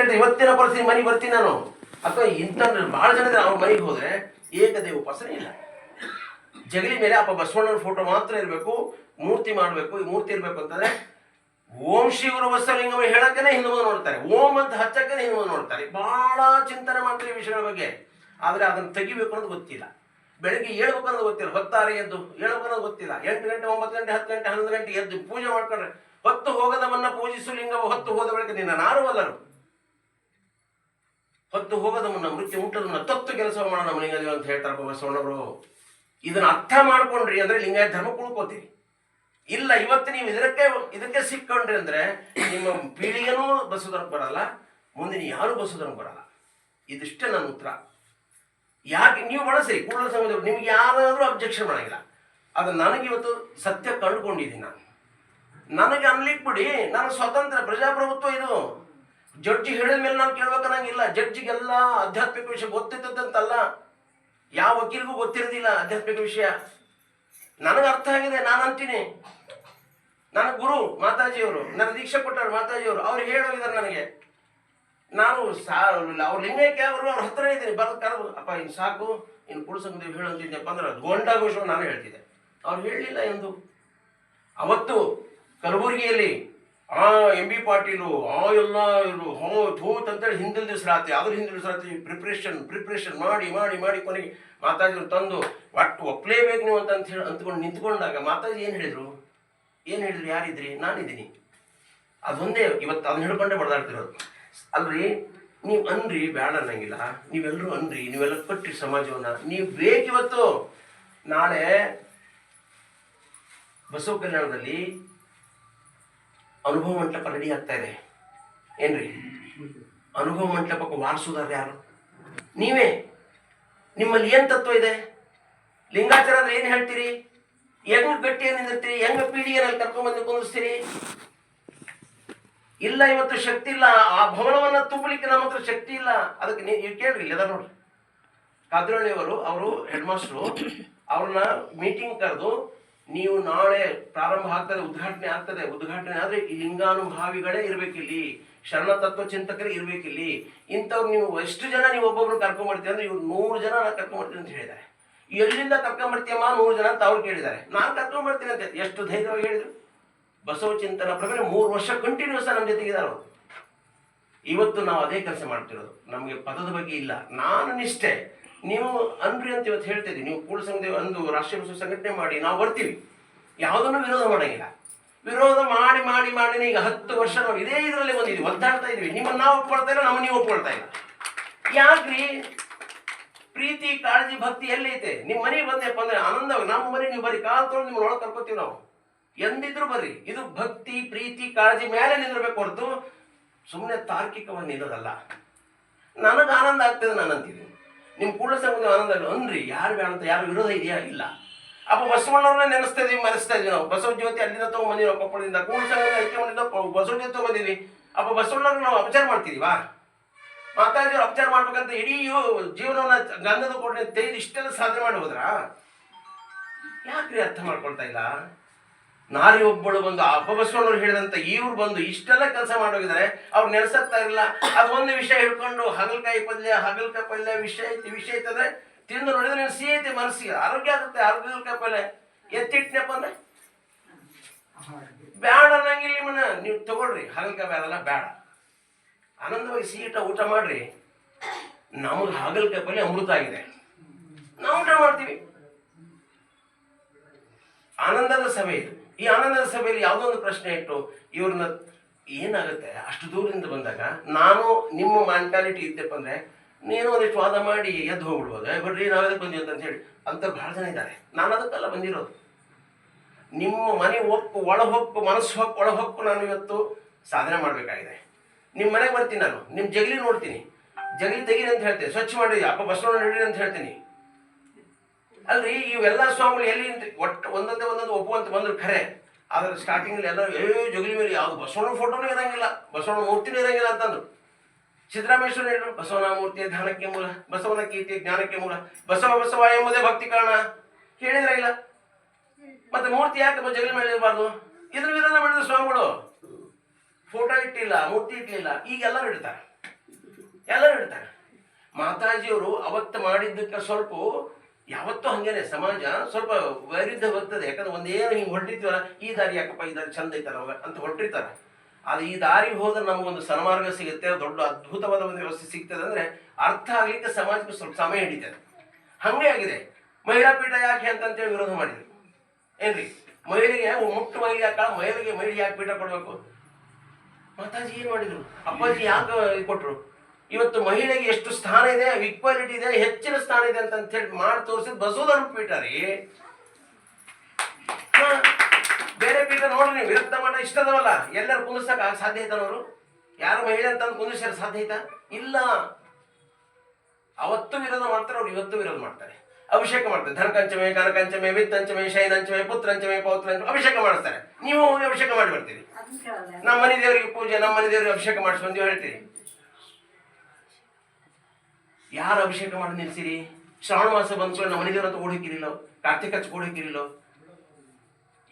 ಹೇಳ್ತೀನಿ ಇವತ್ತಿನ ಪರಿಸ್ಥಿತಿ, ಮನೆಗೆ ಬರ್ತೀನಿ ನಾನು. ಅಥವಾ ಇಂಥ ಭಾಳ ಜನ ಅವ್ರ ಮನೆಗೆ ಹೋದ್ರೆ ಏಕದೇವ ಉಪಾಸನೆ ಇಲ್ಲ. ಜಗಲಿ ಮೇಲೆ ಅಪ್ಪ ಬಸವಣ್ಣನ ಫೋಟೋ ಮಾತ್ರ ಇರಬೇಕು, ಮೂರ್ತಿ ಮಾಡಬೇಕು, ಈ ಮೂರ್ತಿ ಇರಬೇಕು ಅಂತಂದ್ರೆ ಓಂ ಶ್ರೀ ಗುರು ಬಸವಲಿಂಗಮ ಹೇಳಕ್ಕೇನೆ ಹಿಂದೆ ಮುಂದೆ ನೋಡ್ತಾರೆ. ಓಂ ಅಂತ ಹಚ್ಚಕ್ಕೇನೆ ಹಿಂದೆ ನೋಡ್ತಾರೆ. ಬಹಳ ಚಿಂತನೆ ಮಾಡ್ತಾರೆ ಈ ವಿಷಯಗಳ ಬಗ್ಗೆ. ಆದರೆ ಅದನ್ನ ತೆಗಿಬೇಕು ಅನ್ನೋದು ಗೊತ್ತಿಲ್ಲ. ಬೆಳಗ್ಗೆ ಏಳ್ಬೇಕು ಅನ್ನೋದು ಗೊತ್ತಿಲ್ಲ. ಹೊತ್ತಾರೆ ಎದ್ದು, ಏಳ್ಬೇಕು ಅನ್ನೋದು ಗೊತ್ತಿಲ್ಲ. ಎಂಟು ಗಂಟೆ, ಒಂಬತ್ತು ಗಂಟೆ, ಹತ್ತು ಗಂಟೆ, ಹನ್ನೊಂದು ಗಂಟೆ ಎದ್ದು ಪೂಜೆ ಮಾಡ್ಕೊಂಡ್ರೆ, ಹೊತ್ತು ಹೋಗದವನ್ನ ಪೂಜಿಸು ಲಿಂಗವ ಹೊತ್ತು ಹೋದ ಬಳಿಕ ನಿನ್ನ ನಾರುವಲ್ಲರು ಹೊತ್ತು ಹೋಗದವನ್ನ, ಮೃತ್ಯು ಮುಟ್ಟದನ್ನ ತತ್ತು ಕೆಲಸ ಮಾಡೋಣ ಮನೆಯಲ್ಲಿ ಅಂತ ಹೇಳ್ತಾರಪ್ಪ ಬಸವಣ್ಣವರು ಇದನ್ನ ಅರ್ಥ ಮಾಡ್ಕೊಂಡ್ರಿ ಅಂದ್ರೆ ಲಿಂಗಾಯ ಧರ್ಮ ಕುಳ್ಕೋತೀವಿ ಇಲ್ಲ, ಇವತ್ತು ನೀವು ಇದಕ್ಕೆ ಇದಕ್ಕೆ ಸಿಕ್ಕೊಂಡ್ರಿ ಅಂದ್ರೆ ನಿಮ್ಮ ಪೀಳಿಗೆನೂ ಬಸೋದಕ್ಕೆ ಬರಲ್ಲ, ಮುಂದಿನ ಯಾರು ಬಸೋದಕ್ಕೆ ಬರಲ್ಲ. ಇದಿಷ್ಟೇ ನನ್ನ ಉತ್ತರ. ಯಾಕೆ, ನೀವು ಬಳಸಿ ಕೂಡಲ ಸಮಯದವರು ನಿಮ್ಗೆ ಯಾರಾದರೂ ಅಬ್ಜೆಕ್ಷನ್ ಮಾಡಂಗಿಲ್ಲ. ಅದು ನನಗೆ ಇವತ್ತು ಸತ್ಯ ಕಂಡುಕೊಂಡಿದ್ದೀನಿ ನಾನು. ನನಗೆ ಅನ್ಲಿಕ್ಕೆ ಬಿಡಿ ಸ್ವತಂತ್ರ ಪ್ರಜಾಪ್ರಭುತ್ವ ಇದು. ಜಡ್ಜಿ ಹೇಳಿದ ಮೇಲೆ ನಾನು ಕೇಳ್ಬೇಕನ್ನಂಗಿಲ್ಲ ಜಡ್ಜಿಗೆಲ್ಲ ಆಧ್ಯಾತ್ಮಿಕ ವಿಷಯ ಗೊತ್ತಿದ್ದಂತಲ್ಲ ಯಾವ ವಕೀಲಿಗೂ ಗೊತ್ತಿರೋದಿಲ್ಲ ಆಧ್ಯಾತ್ಮಿಕ ವಿಷಯ. ನನಗೆ ಅರ್ಥ ಆಗಿದೆ, ನಾನು ಅಂತೀನಿ. ನನ್ನ ಗುರು ಮಾತಾಜಿಯವರು, ನನ್ನ ದೀಕ್ಷೆ ಕೊಟ್ಟರು ಮಾತಾಜಿಯವರು, ಅವ್ರು ಹೇಳೋಗಿದ್ದಾರೆ ನನಗೆ. ನಾನು ಸಾ, ಅವ್ರ ಲಿಂಗೈಕ್ಯ ಅವರು ಅವ್ರ ಹತ್ರ ಇದ್ದೀನಿ. ಬರೋದು ಕರೆದು, ಅಪ್ಪ, ಇನ್ನು ಸಾಕು, ಇನ್ನು ಕುಡಿಸಂದೇವ್ ಹೇಳಂತಿದ್ದೆಪ್ಪ ಅಂದ್ರೆ ಗೊಂಡ ಘೋಷ ನಾನು ಹೇಳ್ತಿದ್ದೆ. ಅವ್ರು ಹೇಳಲಿಲ್ಲ ಎಂದು. ಅವತ್ತು ಕಲಬುರಗಿಯಲ್ಲಿ ಆ ಎಂ ಬಿ ಪಾಟೀಲು, ಆ ಎಲ್ಲ ಇವರು, ಹೋ ಥೂತ್ ಅಂತೇಳಿ ಹಿಂದಿನ ದಿವಸ ರಾತ್ರಿ ಅದ್ರ ಹಿಂದಿನ ದಿವಸ ರಾತ್ರಿ ಪ್ರಿಪ್ರೇಷನ್ ಪ್ರಿಪ್ರೇಷನ್ ಮಾಡಿ ಮಾಡಿ ಮಾಡಿ ಕೊನೆಗೆ ಮಾತಾಜಿರು ತಂದು ಒಟ್ಟು ಒಪ್ಲೇಬೇಕು ನೀವು ಅಂತ ಹೇಳಿ ಅಂದ್ಕೊಂಡು ನಿಂತ್ಕೊಂಡಾಗ ಮಾತಾಜಿ ಏನು ಹೇಳಿದ್ರು? ಏನು ಹೇಳಿದ್ರು? ಯಾರಿದ್ರಿ? ನಾನಿದ್ದೀನಿ. ಅದೊಂದೇ ಇವತ್ತು ಅದನ್ನ ಹೇಳ್ಕೊಂಡೆ ಬಡದಾಡ್ತಿರೋದು. ಅಲ್ರಿ, ನೀವು ಅನ್ರಿ ಬೇಡ ಅನ್ನಂಗಿಲ್ಲ. ನೀವೆಲ್ಲರೂ ಅನ್ರಿ, ನೀವೆಲ್ಲ ಕೊಟ್ಟಿರಿ ಸಮಾಜವನ್ನ. ನೀವು ಬೇಕಿವತ್ತು ನಾಳೆ ಬಸವ ಕಲ್ಯಾಣದಲ್ಲಿ ಅನುಭವ ಮಂಟಪ ರೆಡಿ ಆಗ್ತಾ ಇದೆ. ಏನ್ರಿ? ಅನುಭವ ಮಂಟಪಕ್ಕೆ ವಾರಿಸೋದಾರ ಯಾರು? ನೀವೇ? ನಿಮ್ಮಲ್ಲಿ ಏನ್ ತತ್ವ ಇದೆ? ಲಿಂಗಾಚಾರ ಅಂದ್ರೆ ಏನ್ ಹೇಳ್ತೀರಿ? ಹೆಂಗ್ ಗಟ್ಟಿಯನ್ನು ನಿಂದಿರ್ತೀರಿ ಹೆಂಗ ಪೀಳಿಗೆನಲ್ಲಿ ಕರ್ಕೊಂಡ್ಬಂದು ಕುಂದಿಸ್ತೀರಿ? ಇಲ್ಲ, ಇವತ್ತು ಶಕ್ತಿ ಇಲ್ಲ. ಆ ಭವನವನ್ನ ತುಂಬಲಿಕ್ಕೆ ನಮ್ಮ ಹತ್ರ ಶಕ್ತಿ ಇಲ್ಲ. ಅದಕ್ಕೆ ನೀವು ಕೇಳ್ರಿ, ಇಲ್ಲ ನೋಡ್ರಿ. ಕಾದ್ರಳ್ಳಿಯವರು, ಅವರು ಹೆಡ್ ಮಾಸ್ಟ್ರು ಅವ್ರನ್ನ ಮೀಟಿಂಗ್ ಕರೆದು ನೀವು ನಾಳೆ ಪ್ರಾರಂಭ ಆಗ್ತದೆ, ಉದ್ಘಾಟನೆ ಆಗ್ತದೆ, ಉದ್ಘಾಟನೆ ಆದ್ರೆ ಲಿಂಗಾನುಭಾವಿಗಳೇ ಇರ್ಬೇಕಿಲ್ಲಿ ಶರಣ ತತ್ವ ಚಿಂತಕರೇ ಇರ್ಬೇಕಿಲ್ಲಿ, ಇಂಥವ್ರು ನೀವು ಎಷ್ಟು ಜನ ನೀವು ಒಬ್ಬೊಬ್ರು ಕರ್ಕೊಂಡ್ಬರ್ತೀವಿ ಅಂದ್ರೆ ಇವ್ರು ನೂರು ಜನ ನಾನು ಕರ್ಕೊಂಡ್ಬರ್ತೀನಿ ಅಂತ ಹೇಳಿದ್ದಾರೆ. ಎಲ್ಲಿಂದ ಕರ್ಕೊಂಡ್ಬರ್ತೀಯಮ್ಮ ನೂರು ಜನ ಅಂತ ಅವ್ರು ಕೇಳಿದ್ದಾರೆ. ನಾನು ಕರ್ಕೊಂಡ್ಬರ್ತೀನಿ ಅಂತ ಎಷ್ಟು ಧೈರ್ಯವಾಗಿ ಹೇಳಿದ್ರು? ಬಸವ ಚಿಂತನ ಪ್ರಕಾರ ಮೂರು ವರ್ಷ ಕಂಟಿನ್ಯೂಸ್ ನಮ್ಮ ಜೊತೆಗಿದ್ದಾರೆ ಇವತ್ತು ನಾವು ಅದೇ ಕೆಲಸ ಮಾಡ್ತಿರೋದು. ನಮಗೆ ಪದದ ಬಗ್ಗೆ ಇಲ್ಲ. ನಾನು ನಿಷ್ಠೆ. ನೀವು ಅನ್ರಿ ಅಂತ ಇವತ್ತು ಹೇಳ್ತಿದ್ದೀವಿ ನೀವು ಕೂಡ ಸಂಘದೇವ ಅಂದು ರಾಷ್ಟ್ರೀಯ ಬಸವ ಸಂಘಟನೆ ಮಾಡಿ ನಾವು ಬರ್ತೀವಿ. ಯಾವುದನ್ನು ವಿರೋಧ ಮಾಡಂಗಿಲ್ಲ. ವಿರೋಧ ಮಾಡಿ ಮಾಡಿ ಮಾಡಿ ಈಗ ಹತ್ತು ವರ್ಷ ನಾವು ಇದೇ ಇದರಲ್ಲಿ ಬಂದಿದ್ವಿ ಒದ್ದಾಡ್ತಾ ಇದ್ವಿ ನಿಮ್ಮನ್ನ ನಾವು ಒಪ್ಕೊಳ್ತಾ ಇಲ್ಲ ನಮ್ಮ ನೀವು ಒಪ್ಕೊಳ್ತಾ ಇಲ್ಲ. ಯಾಕ್ರಿ? ಪ್ರೀತಿ, ಕಾಳಜಿ, ಭಕ್ತಿ ಎಲ್ಲೈತೆ. ನಿಮ್ಮ ಮನೆಗೆ ಬಂದೆಪ್ಪ ಅಂದ್ರೆ ಆನಂದ. ನಮ್ಮ ಮನೆ ನೀವು ಬರೀ ಕಾಲ್ ತೊಗೊಂಡು ನಿಮ್ಮ ಒಳಗೆ ಕರ್ಕೋತೀವಿ ನಾವು. ಎಂದಿದ್ರು ಬರ್ರಿ. ಇದು ಭಕ್ತಿ, ಪ್ರೀತಿ, ಕಾಳಜಿ ಮೇಲೆ ನಿಂದಿರ್ಬೇಕು ಹೊರತು ಸುಮ್ಮನೆ ತಾರ್ಕಿಕವಾಗಿ ನಿಲ್ಲೋದಲ್ಲ. ನನಗೆ ಆನಂದ ಆಗ್ತದೆ ನಾನು ಅಂತೀನಿ ನಿಮ್ಮ ಕೂಡಲ ಸಂಬಂಧ ಆನಂದ ಅನ್ರಿ ಯಾರು ಬೇಡ ಅಂತ, ಯಾರು ವಿರೋಧ ಇದೆಯಾ? ಇಲ್ಲ. ಅಪ್ಪ ಬಸವಣ್ಣವ್ರನ್ನ ನೆನೆಸ್ತಾ ಇದೀವಿ, ಮರೆಸ್ತಾ ಇದೀವಿ ನಾವು. ಬಸವ ಜ್ಯೋತಿ ಅಲ್ಲಿಂದ ತಗೊಂಡ್ಬಂದಿರೋ ಕೊಪ್ಪಳದಿಂದ ಕೂಡಲ ಸಂಘದ ಮಾಡಿದ ಬಸವ ಜ್ಯೋತಿ ತಗೊಂಡಿದ್ವಿ. ಅಪ್ಪ ಬಸವಣ್ಣವ್ರನ್ನ ನಾವು ಅಪಚಾರ ಮಾಡ್ತಿದೀವಾ? ಮಾತಾಡಿದ್ರು ಅಪಚಾರ ಮಾಡ್ಬೇಕಂತ ಇಡೀ ಜೀವನವನ್ನ ಗಂಧದ ಕೊಟ್ಟರೆ ತೆಗೆದು ಇಷ್ಟೆಲ್ಲ ಸಾಧನೆ ಮಾಡಿ ಹೋದ್ರ? ಯಾಕ್ರಿ ಅರ್ಥ ಮಾಡ್ಕೊಳ್ತಾ ಇಲ್ಲ? ನಾರಿ ಒಬ್ಬಳು ಬಂದು ಅಪಬಸವಣ್ಣವ್ರು ಹೇಳಿದಂತ ಇವ್ರು ಬಂದು ಇಷ್ಟೆಲ್ಲ ಕೆಲಸ ಮಾಡೋಗಿದ್ದಾರೆ ಅವ್ರು ನೆಲೆಸತ್ತಾ ಇರಲಿಲ್ಲ. ಒಂದು ವಿಷಯ ಹಿಡ್ಕೊಂಡು ಹಗಲ್ಕಾಯಿ ಪಲ್ಯ ಹಗಲ್ಕಾಯಿ ಪಲ್ಯ ವಿಷಯ ಐತಿ, ವಿಷಯ ಐತಂದ್ರೆ ತಿಂದು ನೋಡಿದ್ರೆ ನೀನು ಸಿಹಿ ಐತಿ, ಮನಸ್ಸಿಗೆ ಆರೋಗ್ಯ ಆಗುತ್ತೆ ಹಗಲ್ಕಾಯಿ ಪಲ್ಯ. ಎತ್ತಿಟ್ನಪ್ಪ ಅಂದ್ರೆ? ಬ್ಯಾಡ ಅನ್ನಂಗಿಲ್ಲ ನಿಮ್ಮನ್ನ ನೀವು ತಗೊಳ್ರಿ, ಹಗಲ್ಕಾಯಿ ಬೇಡಲ್ಲ ಬೇಡ ಆನಂದವಾಗಿ ಸಿಹಿಟ ಊಟ ಮಾಡ್ರಿ ನಮಗೆ ಹಗಲ್ಕಾಯಿ ಪಲ್ಯ ಅಮೃತ ಆಗಿದೆ. ನಾವು ಊಟ ಮಾಡ್ತೀವಿ. ಆನಂದದ ಸಭೆ ಇದು. ಈ ಆನಂದ ಸಭೆಯಲ್ಲಿ ಯಾವುದೋ ಒಂದು ಪ್ರಶ್ನೆ ಇಟ್ಟು ಇವ್ರನ್ನ ಏನಾಗುತ್ತೆ? ಅಷ್ಟು ದೂರದಿಂದ ಬಂದಾಗ ನಾನು ನಿಮ್ಮ ಮೆಂಟಾಲಿಟಿ ಇದ್ದಪ್ಪ ಅಂದ್ರೆ ನೀನು ಒಂದಿಷ್ಟು ವಾದ ಮಾಡಿ ಎದ್ದು ಹೋಗ್ಬಿಡ್ಬೋದು. ಏ, ಬರ್ರಿ ನಾವೇ ಎದಕ್ಕೆ ಬಂದ್ವಿ ಅಂತ ಹೇಳಿ. ಅಂತ ಬಹಳ ಜನ ಇದ್ದಾರೆ. ನಾನು ಅದಕ್ಕೆಲ್ಲ ಬಂದಿರೋದು. ನಿಮ್ಮ ಮನೆ ಒಪ್ಪು ಒಳ ಹೊಕ್ಕು ಮನಸ್ಸು ಹೊಕ್ಕು ಒಳ ಹೊಕ್ಕು ನಾನು ಇವತ್ತು ಸಾಧನೆ ಮಾಡಬೇಕಾಗಿದೆ. ನಿಮ್ಮ ಮನೆಗೆ ಬರ್ತೀನಿ ನಾನು. ನಿಮ್ಮ ಜಗಲಿ ನೋಡ್ತೀನಿ. ಜಗಲಿ ತೆಗೀರಿ ಅಂತ ಹೇಳ್ತೀನಿ. ಸ್ವಚ್ಛ ಮಾಡಿ ಅಪ್ಪ ಬಸವಣ್ಣ ನಡೀರಿ ಅಂತ ಹೇಳ್ತೀನಿ. ಅಲ್ರಿ, ಇವೆಲ್ಲ ಸ್ವಾಮಿಗಳು ಎಲ್ಲಿ ಒಟ್ಟು ಒಂದೊಂದೇ ಒಂದೊಂದು ಒಪ್ಪುವಂತ ಬಂದ್ರು ಖರೆ. ಆದ್ರೆ ಸ್ಟಾರ್ಟಿಂಗ್ ಎಲ್ಲ ಏ ಜಗಲಿ ಮೇಲೆ ಯಾವ್ದು ಬಸವಣ್ಣ ಫೋಟೋನೂ ಇರಂಗಿಲ್ಲ. ಬಸವಣ್ಣ ಮೂರ್ತಿನೂ ಇರಂಗಿಲ್ಲ ಅಂತಂದ್ರು. ಸಿದ್ದರಾಮೇಶ್ವರ ಹೇಳಿದ್ರು ಬಸವನ ಮೂರ್ತಿಯ ಧ್ಯಾನಕ್ಕೆ ಮೂಲ, ಬಸವನ ಕೀರ್ತಿಯ ಜ್ಞಾನಕ್ಕೆ ಮೂಲ, ಬಸವ ಬಸವ ಎಂಬುದೇ ಭಕ್ತಿ ಕಾರಣ. ಹೇಳಿದ್ರ ಇಲ್ಲ. ಮತ್ತೆ ಮೂರ್ತಿ ಯಾಕೆ ಜಗಲಿ ಮೇಲೆ ಇರಬಾರ್ದು? ಇದ್ರ ವಿಧಾನ ಮಾಡಿದ್ರು ಸ್ವಾಮಿಗಳು. ಫೋಟೋ ಇಟ್ಟಿಲ್ಲ, ಮೂರ್ತಿ ಇಟ್ಟಿಲ್ಲ. ಈಗ ಎಲ್ಲರೂ ಇಡ್ತಾರೆ. ಎಲ್ಲರೂ ಇಡ್ತಾರೆ. ಮಾತಾಜಿಯವರು ಅವತ್ತು ಮಾಡಿದ್ದಕ್ಕೆ ಸ್ವಲ್ಪ ಯಾವತ್ತೂ ಹಂಗೇನೆ, ಸಮಾಜ ಸ್ವಲ್ಪ ವೈರುದ್ಧ ಬರ್ತದೆ. ಯಾಕಂದ್ರೆ ಒಂದೇನು ಹಿಂಗೆ ಹೊರಟಿರ್ತೀವಲ್ಲ ಈ ದಾರಿ ಯಾಕಪ್ಪ, ಈ ದಾರಿ ಚಂದ ಐತಲ್ಲ ಅಂತ ಹೊರಟಿರ್ತಾರೆ. ಆದ್ರೆ ಈ ದಾರಿ ಹೋದ್ರೆ ನಮಗೊಂದು ಸನ್ಮಾರ್ಗ ಸಿಗುತ್ತೆ, ದೊಡ್ಡ ಅದ್ಭುತವಾದ ಒಂದು ವ್ಯವಸ್ಥೆ ಸಿಗ್ತದೆ ಅಂದ್ರೆ ಅರ್ಥ ಆಗ್ಲಿಕ್ಕೆ ಸಮಾಜಕ್ಕೆ ಸ್ವಲ್ಪ ಸಮಯ ಹಿಡಿತದೆ. ಹಂಗೆ ಆಗಿದೆ. ಮಹಿಳಾ ಪೀಠ ಯಾಕೆ ಅಂತಂತೇಳಿ ವಿರೋಧ ಮಾಡಿದ್ರು. ಏನ್ರಿ? ಮಹಿಳೆಗೆ ಮುಟ್ಟು ಮಹಿಳೆ ಯಾಕ ಮಹಿಳೆಗೆ ಮಹಿಳೆ ಯಾಕೆ ಪೀಠ ಕೊಡಬೇಕು? ಮಾತಾಜಿ ಏನ್ ಮಾಡಿದ್ರು? ಅಪ್ಪಾಜಿ ಯಾಕೆ ಕೊಟ್ರು? ಇವತ್ತು ಮಹಿಳೆಗೆ ಎಷ್ಟು ಸ್ಥಾನ ಇದೆ ಈಕ್ವಾಲಿಟಿ ಇದೆ ಹೆಚ್ಚಿನ ಸ್ಥಾನ ಇದೆ ಅಂತ ಹೇಳಿ ಮಾಡಿ ತೋರಿಸಿದ್ ಬಸವಧರ್ಮ ಪೀಠ ರೀ. ಬೇರೆ ಪೀಠ ನೋಡ್ರಿ ನೀವು ವಿರಕ್ತ ಮಠ ಇಷ್ಟದವಲ್ಲ ಎಲ್ಲರೂ ಕುಂದಿಸಕ್ ಸಾಧ್ಯ ಐತನವರು ಯಾರು ಮಹಿಳೆ ಅಂತ ಕುಂದಿಸ್ಯಾರ ಸಾಧ್ಯ ಐತಾ? ಇಲ್ಲ. ಅವತ್ತು ವಿರೋಧ ಮಾಡ್ತಾರೆ ಅವ್ರು ಇವತ್ತು ವಿರೋಧ ಮಾಡ್ತಾರೆ. ಅಭಿಷೇಕ ಮಾಡ್ತಾರೆ. ಧನಕಂಚಮೆ ಕನಕಂಚಮೆ ವಿತ್ತಂಚಮೆ ಶೈನಂಚಮೆ ಪುತ್ರಂಚಮೆ ಪೌತ್ರಂಚಮೆ ಅಭಿಷೇಕ ಮಾಡಿಸ್ತಾರೆ. ನೀವು ಹೋಗಿ ಅಭಿಷೇಕ ಮಾಡಿ ಬರ್ತೀರಿ. ನಮ್ಮ ಮನೆ ದೇವರಿಗೆ ಪೂಜೆ ನಮ್ಮ ಮನೆ ದೇವರಿಗೆ ಅಭಿಷೇಕ ಮಾಡಿಸ್ಕೊಂಡು ಹೇಳ್ತೀರಿ. ಯಾರು ಅಭಿಷೇಕ ಮಾಡಿ ನಿಲ್ಸಿರಿ ಶ್ರಾವಣ ಮಾಸ ಬಂತು ನಮ್ಮ ಮನೆ ದೇವರ ಓಡಿಕಿರಿಲ್ಲ ಕಾರ್ತಿಕ ಹಚ್ಚ ಓಡಿಕಿರಿಲ್ಲ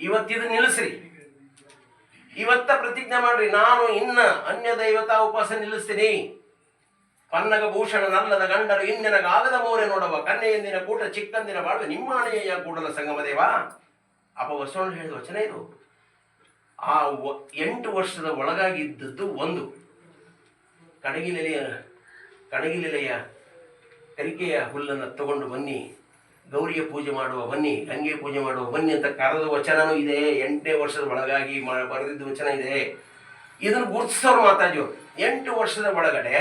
ಇವತ್ತಿದು ನಿಲ್ಲಿಸ್ರಿ. ಇವತ್ತ ಪ್ರತಿಜ್ಞೆ ಮಾಡ್ರಿ. ನಾನು ಇನ್ನ ಅನ್ಯ ದೈವತಾ ಉಪವಾಸ ನಿಲ್ಲಿಸ್ತೀನಿ. ಪನ್ನಗ ಭೂಷಣ ನಲ್ಲದ ಗಂಡರು ಇನ್ನೆನಗಾಗದ ಮೋರೆ ನೋಡವ ಕನ್ನೆಯಂದಿನ ಕೂಟ ಚಿಕ್ಕಂದಿನ ಬಾಳುವ, ನಿಮ್ಮ ಅಣೆಯ ಕೂಡಲ ಸಂಗಮದೇವ ಅಪ ಬಸವಣ್ಣ ಹೇಳಿದ ವಚನ ಇದು. ಆ ಎಂಟು ವರ್ಷದ ಒಳಗಾಗಿದ್ದದ್ದು ಒಂದು. ಕಣಗಿಲೆಲೆಯ ಕಣಗಿಲೆಲೆಯ ಕರಿಕೆಯ ಹುಲ್ಲನ್ನು ತಗೊಂಡು ಬನ್ನಿ, ಗೌರಿಯ ಪೂಜೆ ಮಾಡುವ ಬನ್ನಿ ಗಂಗೆ ಪೂಜೆ ಮಾಡುವ ಬನ್ನಿ ಅಂತ ಕರೆದ ವಚನನೂ ಇದೆ ಎಂಟನೇ ವರ್ಷದ ಒಳಗಾಗಿ ಬರೆದಿದ್ದ ವಚನ ಇದೆ ಇದನ್ನು ಗುರುತಿಸೋರು ಮಾತಾಜಿಯವರು ಎಂಟು ವರ್ಷದ ಒಳಗಡೆ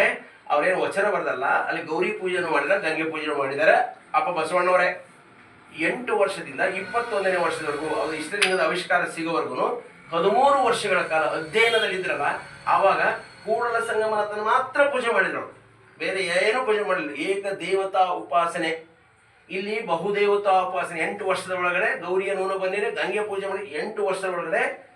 ಅವ್ರೇನು ವಚನ ಬರೆದಲ್ಲ, ಅಲ್ಲಿ ಗೌರಿ ಪೂಜೆನೂ ಮಾಡಿದಾರೆ ಗಂಗೆ ಪೂಜೆ ಮಾಡಿದ್ದಾರೆ, ಅಪ್ಪ ಬಸವಣ್ಣವರೇ ಎಂಟು ವರ್ಷದಿಂದ ಇಪ್ಪತ್ತೊಂದನೇ ವರ್ಷದವರೆಗೂ, ಅವರು ಇಷ್ಟ ದಿನದ ಆವಿಷ್ಕಾರ ಸಿಗೋವರೆಗೂ ಹದಿಮೂರು ವರ್ಷಗಳ ಕಾಲ ಅಧ್ಯಯನದಲ್ಲಿದ್ರಲ್ಲ, ಆವಾಗ ಕೂಡಲ ಸಂಗಮನಾಥನ ಮಾತ್ರ ಪೂಜೆ ಮಾಡಿದ್ರು. ಬೇರೆ ಏನೂ ಪೂಜೆ ಮಾಡಲಿಲ್ಲ. ಏಕ ದೇವತಾ ಉಪಾಸನೆ. ಇಲ್ಲಿ ಬಹುದೇವತಾ ಉಪಾಸನೆ. ಎಂಟು ವರ್ಷದ ಒಳಗಡೆ ಗೌರಿಯ ನೂನ ಬಂದಿದೆ. ಗಂಗೆ ಪೂಜೆ ಮಾಡಿ ಎಂಟು ವರ್ಷದ ಒಳಗಡೆ